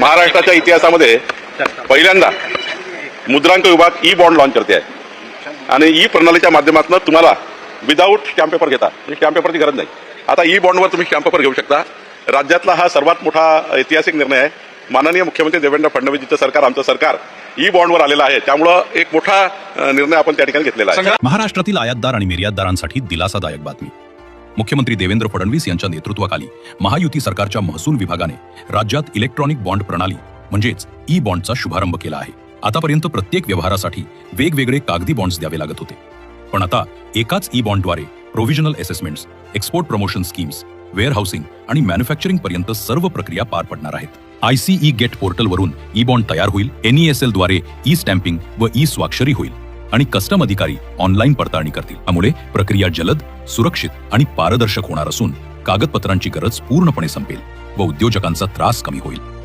महाराष्ट्राच्या इतिहासामध्ये पहिल्यांदा मुद्रांक विभाग ई बॉन्ड लॉन्च करते आहे. आणि ई प्रणालीच्या माध्यमातून तुम्हाला विदाऊट स्टॅम्प पेपर घेता. म्हणजे स्टॅम्प पेपरची गरज नाही. आता ई बॉन्डवर तुम्ही स्टॅम्प पेपर घेऊ शकता. राज्यातला हा सर्वात मोठा ऐतिहासिक निर्णय आहे. माननीय मुख्यमंत्री देवेंद्र फडणवीसचं सरकार आमचं सरकार ई बॉन्डवर आलेलं आहे. त्यामुळं एक मोठा निर्णय आपण त्या ठिकाणी घेतलेला आहे. महाराष्ट्रातील आयातदार आणि निर्यातदारांसाठी दिलासादायक बातमी. मुख्यमंत्री देवेंद्र फडणवीस यांच्या नेतृत्वाखाली महायुती सरकारच्या महसूल विभागाने राज्यात इलेक्ट्रॉनिक बॉन्ड प्रणाली म्हणजेच ई बॉन्डचा शुभारंभ केला आहे. आतापर्यंत प्रत्येक व्यवहारासाठी वेगवेगळे कागदी बॉन्ड्स द्यावे लागत होते. पण आता एकाच E बॉन्डद्वारे provisional assessments export promotion schemes warehousing आणि मॅन्युफॅक्चरिंग पर्यंत सर्व प्रक्रिया पार पडणार आहेत. आयसीई गेट पोर्टलवरून ई बॉन्ड तयार होईल एनईएसएलद्वारे ई स्टॅम्पिंग व ई स्वाक्षरी होईल. आणि कस्टम अधिकारी ऑनलाईन पडताळणी करतील. त्यामुळे प्रक्रिया जलद सुरक्षित आणि पारदर्शक होणार असून कागदपत्रांची गरज पूर्णपणे संपेल व उद्योजकांचा त्रास कमी होईल.